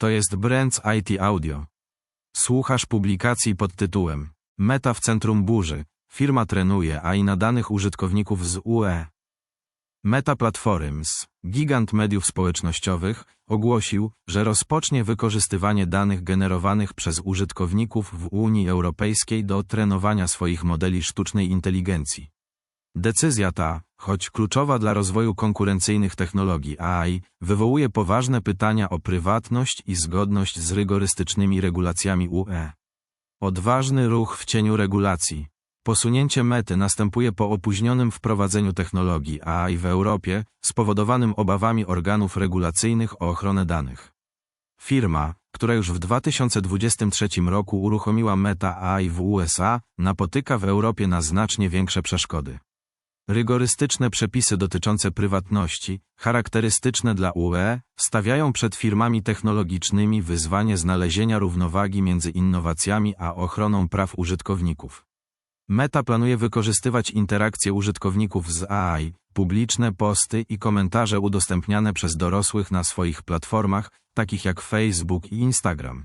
To jest Brands IT Audio. Słuchasz publikacji pod tytułem Meta w centrum burzy. Firma trenuje AI na danych użytkowników z UE. Meta Platforms, gigant mediów społecznościowych, ogłosił, że rozpocznie wykorzystywanie danych generowanych przez użytkowników w Unii Europejskiej do trenowania swoich modeli sztucznej inteligencji. Decyzja ta, choć kluczowa dla rozwoju konkurencyjnych technologii AI, wywołuje poważne pytania o prywatność i zgodność z rygorystycznymi regulacjami UE. Odważny ruch w cieniu regulacji. Posunięcie mety następuje po opóźnionym wprowadzeniu technologii AI w Europie, spowodowanym obawami organów regulacyjnych o ochronę danych. Firma, która już w 2023 roku uruchomiła Meta AI w USA, napotyka w Europie na znacznie większe przeszkody. Rygorystyczne przepisy dotyczące prywatności, charakterystyczne dla UE, stawiają przed firmami technologicznymi wyzwanie znalezienia równowagi między innowacjami a ochroną praw użytkowników. Meta planuje wykorzystywać interakcje użytkowników z AI, publiczne posty i komentarze udostępniane przez dorosłych na swoich platformach, takich jak Facebook i Instagram.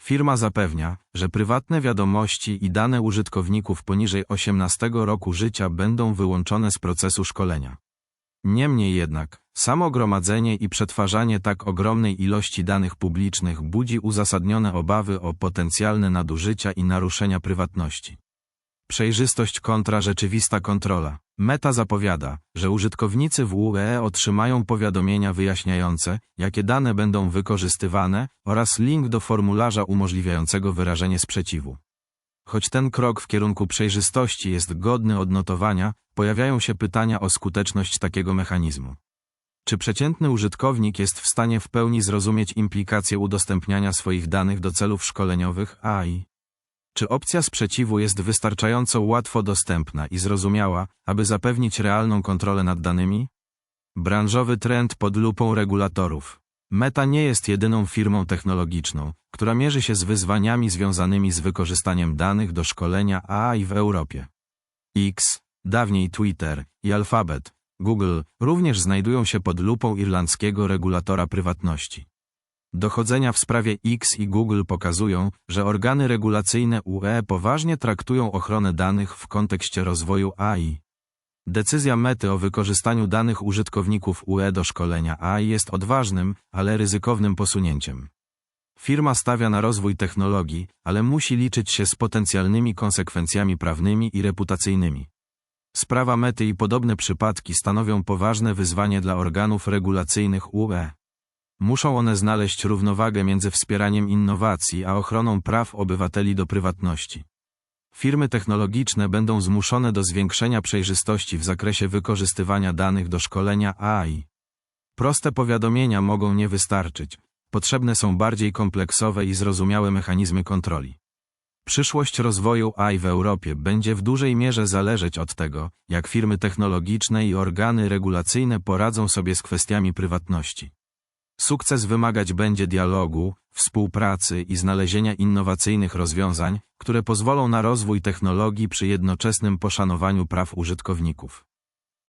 Firma zapewnia, że prywatne wiadomości i dane użytkowników poniżej 18 roku życia będą wyłączone z procesu szkolenia. Niemniej jednak, samo gromadzenie i przetwarzanie tak ogromnej ilości danych publicznych budzi uzasadnione obawy o potencjalne nadużycia i naruszenia prywatności. Przejrzystość kontra rzeczywista kontrola. Meta zapowiada, że użytkownicy w UE otrzymają powiadomienia wyjaśniające, jakie dane będą wykorzystywane oraz link do formularza umożliwiającego wyrażenie sprzeciwu. Choć ten krok w kierunku przejrzystości jest godny odnotowania, pojawiają się pytania o skuteczność takiego mechanizmu. Czy przeciętny użytkownik jest w stanie w pełni zrozumieć implikacje udostępniania swoich danych do celów szkoleniowych AI? Czy opcja sprzeciwu jest wystarczająco łatwo dostępna i zrozumiała, aby zapewnić realną kontrolę nad danymi? Branżowy trend pod lupą regulatorów. Meta nie jest jedyną firmą technologiczną, która mierzy się z wyzwaniami związanymi z wykorzystaniem danych do szkolenia AI w Europie. X, dawniej Twitter i Alphabet, Google również znajdują się pod lupą irlandzkiego regulatora prywatności. Dochodzenia w sprawie X i Google pokazują, że organy regulacyjne UE poważnie traktują ochronę danych w kontekście rozwoju AI. Decyzja Mety o wykorzystaniu danych użytkowników UE do szkolenia AI jest odważnym, ale ryzykownym posunięciem. Firma stawia na rozwój technologii, ale musi liczyć się z potencjalnymi konsekwencjami prawnymi i reputacyjnymi. Sprawa Mety i podobne przypadki stanowią poważne wyzwanie dla organów regulacyjnych UE. Muszą one znaleźć równowagę między wspieraniem innowacji a ochroną praw obywateli do prywatności. Firmy technologiczne będą zmuszone do zwiększenia przejrzystości w zakresie wykorzystywania danych do szkolenia AI. Proste powiadomienia mogą nie wystarczyć. Potrzebne są bardziej kompleksowe i zrozumiałe mechanizmy kontroli. Przyszłość rozwoju AI w Europie będzie w dużej mierze zależeć od tego, jak firmy technologiczne i organy regulacyjne poradzą sobie z kwestiami prywatności. Sukces wymagać będzie dialogu, współpracy i znalezienia innowacyjnych rozwiązań, które pozwolą na rozwój technologii przy jednoczesnym poszanowaniu praw użytkowników.